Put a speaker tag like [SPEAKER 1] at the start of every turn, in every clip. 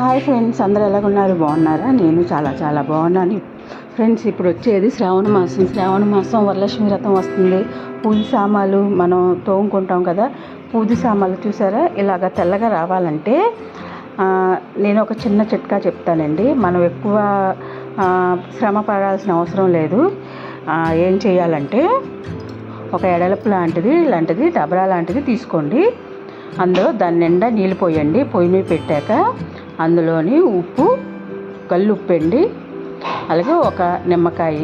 [SPEAKER 1] Hi friends అందరూ ఎలాగున్నారు? బాగున్నారా? నేను చాలా చాలా బాగున్నాను. ఫ్రెండ్స్ ఇప్పుడు వచ్చేది శ్రావణ మాసం. శ్రావణ మాసం వరలక్ష్మి వ్రతం వస్తుంది. పూజ సామాలు మనం తోముకుంటాం కదా పూజ సామాన్లు చూసారా? ఇలాగ తెల్లగా రావాలంటే నేను ఒక చిన్న చిట్కా చెప్తానండి. మనం ఎక్కువ శ్రమ పడాల్సిన అవసరం లేదు. ఏం చేయాలంటే ఒక ఎడలపు లాంటిది ఇలాంటిది డబరా లాంటిది తీసుకోండి. అందులో దాని నిండా నీళ్ళు పోయండి. పొయ్యి మీద పెట్టాక అందులోని ఉప్పు కల్లుప్పిండి అలాగే ఒక నిమ్మకాయ.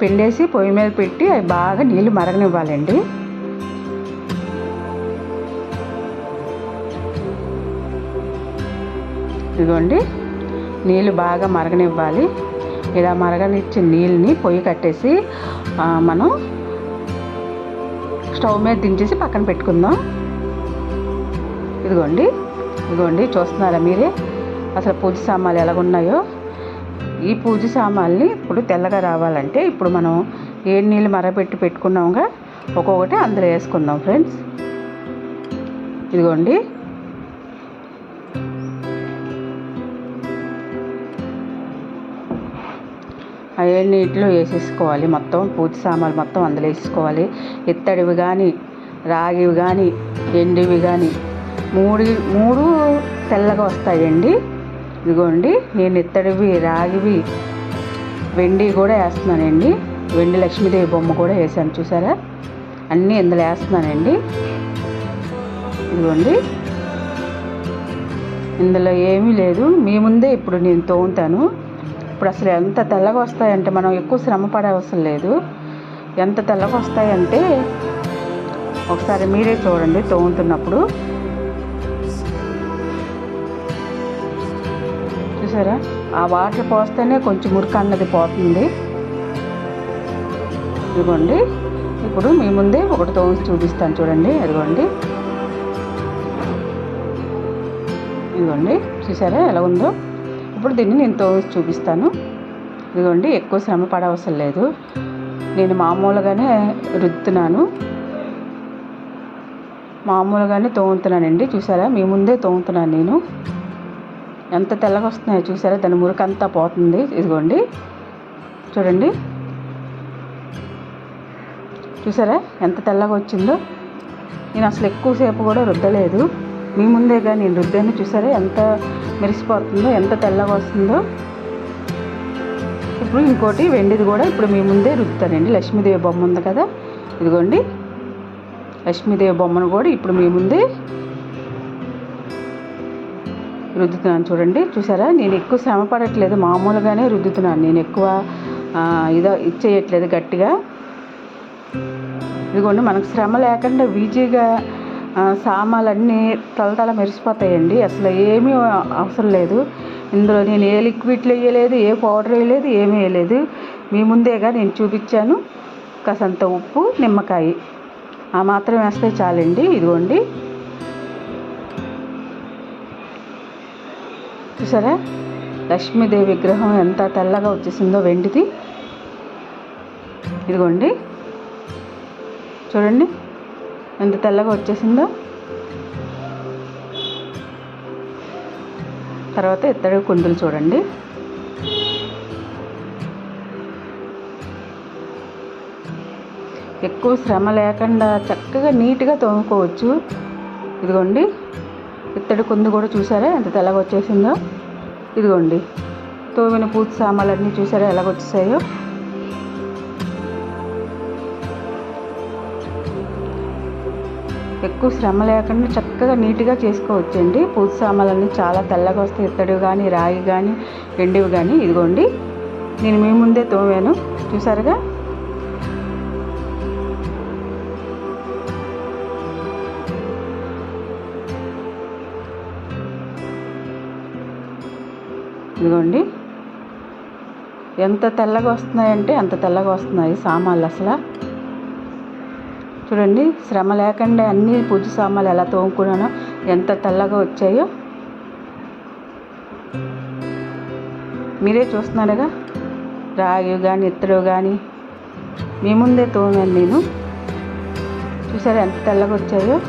[SPEAKER 1] పిండేసి పొయ్యి మీద పెట్టి అవి బాగా నీళ్ళు మరగనివ్వాలండి. ఇదిగోండి నీళ్ళు బాగా మరగనివ్వాలి. ఇలా మరగనిచ్చిన నీళ్ళని పొయ్యి కట్టేసి మనం స్టవ్ మీద దించేసి పక్కన పెట్టుకుందాం. ఇదిగోండి ఇదిగోండి చూస్తున్నారా మీరే? అసలు పూజ సామాన్లు ఎలాగున్నాయో? ఈ పూజ సామాన్ని ఇప్పుడు తెల్లగా రావాలంటే ఇప్పుడు మనం ఏ నీళ్ళు మరబెట్టి పెట్టుకున్నాముగా ఒక్కొక్కటి అందులో వేసుకుందాం ఫ్రెండ్స్. ఇదిగోండి. ఆ ఏడు నీటిలో వేసేసుకోవాలి మొత్తం పూజ సామాన్లు మొత్తం అందులో వేసుకోవాలి ఇత్తడివి కానీ రాగివి కానీ ఎండివి కానీ మూడు మూడు తెల్లగా వస్తాయండి. ఇదిగోండి నేను ఇత్తడివి రాగివి వెండి కూడా వేస్తున్నానండి. వెండి లక్ష్మీదేవి బొమ్మ కూడా వేసాను చూసారా? అన్నీ ఇందులో వేస్తున్నానండి. ఇదిగోండి. ఇందులో ఏమీ లేదు. మీ ముందే ఇప్పుడు నేను తోముతాను. ఇప్పుడు అసలు ఎంత తెల్లగా వస్తాయంటే మనం ఎక్కువ శ్రమ పడే అవసరం లేదు. ఎంత తెల్లగా వస్తాయంటే ఒకసారి మీరే చూడండి తోముతున్నప్పుడు. చూసారా? ఆ వాటర్ పోస్తేనే కొంచెం మురికి అన్నది పోతుంది. ఇదిగోండి. ఇప్పుడు మీ ముందే ఒకటి తోసి చూపిస్తాను చూడండి. అదిగోండి ఇదిగోండి. చూసారా ఎలా ఉందో? ఇప్పుడు దీన్ని నేను తోసి చూపిస్తాను. ఇదిగోండి ఎక్కువ శ్రమ పడవసరం లేదు. నేను మామూలుగానే రుద్దుతున్నాను. మామూలుగానే తోముతున్నానండి. చూసారా? మీ ముందే తోముతున్నాను నేను. ఎంత తెల్లగా వస్తున్నాయో చూసారా? దాని మురికంతా పోతుంది. ఇదిగోండి. చూడండి. చూసారా? ఎంత తెల్లగా వచ్చిందో. నేను అసలు ఎక్కువసేపు కూడా రుద్దలేదు. మీ ముందేగా నేను రుద్దాను. చూసారా? ఎంత మెరిసిపోతుందో ఎంత తెల్లగా వస్తుందో. ఇప్పుడు ఇంకోటి వెండిది కూడా ఇప్పుడు మీ ముందే రుద్దుతానండి. లక్ష్మీదేవి బొమ్మ ఉంది కదా. ఇదిగోండి. లక్ష్మీదేవి బొమ్మను కూడా ఇప్పుడు మీ ముందే రుద్దుతున్నాను. చూడండి చూసారా? నేను ఎక్కువ శ్రమ పడట్లేదు మామూలుగానే రుద్దుతున్నాను. నేను ఎక్కువ ఇదో ఇచ్చేయట్లేదు గట్టిగా. ఇదిగోండి మనకు శ్రమ లేకుండా ఈజీగా ఆ, సామాన్లన్నీ తలతల మెరిసిపోతాయండి. అసలు ఏమీ అవసరం లేదు. ఇందులో నేను ఏ లిక్విడ్లు వేయలేదు ఏ పౌడర్ వేయలేదు ఏమీ వేయలేదు. మీ ముందేగా నేను చూపించాను. కాసంత ఉప్పు నిమ్మకాయ. ఆ మాత్రం వేస్తే చాలండి. ఇదిగోండి. చూసారా? లక్ష్మీదేవి విగ్రహం ఎంత తెల్లగా వచ్చేసిందో వెండిది. ఇదిగోండి. చూడండి. ఎంత తెల్లగా వచ్చేసిందో. తర్వాత ఇత్తడి కుందులు చూడండి. ఎక్కువ శ్రమ లేకుండా చక్కగా నీట్గా తోముకోవచ్చు. ఇదిగోండి. ఇత్తడి కుందు కూడా చూసారా? ఎంత తెల్లగా వచ్చేసిందో? ఇదిగోండి. తోమిన పూత సామాన్లన్నీ చూసారా? ఎలాగ ఎక్కువ శ్రమ లేకుండా చక్కగా నీట్గా చేసుకోవచ్చండి. పూజ సామాన్లన్నీ చాలా తెల్లగా వస్తాయి. ఇత్తడివి కానీ రాగి కానీ ఎండివి కానీ ఇదిగోండి. నేను మీ ముందే తోమాను. చూసారుగా? ఇదిగోండి. ఎంత తెల్లగా వస్తున్నాయంటే అంత తెల్లగా వస్తున్నాయి సామాన్లు అసలు. చూడండి శ్రమ లేకుండా అన్ని పూజ సామాన్లు ఎలా తోముకున్నానో ఎంత తెల్లగా వచ్చాయో. మీరే చూస్తున్నారుగా? రాగి కానీ ఇత్తడు కానీ మీ ముందే తోమాను నేను. చూసారా ఎంత తెల్లగా వచ్చాయో?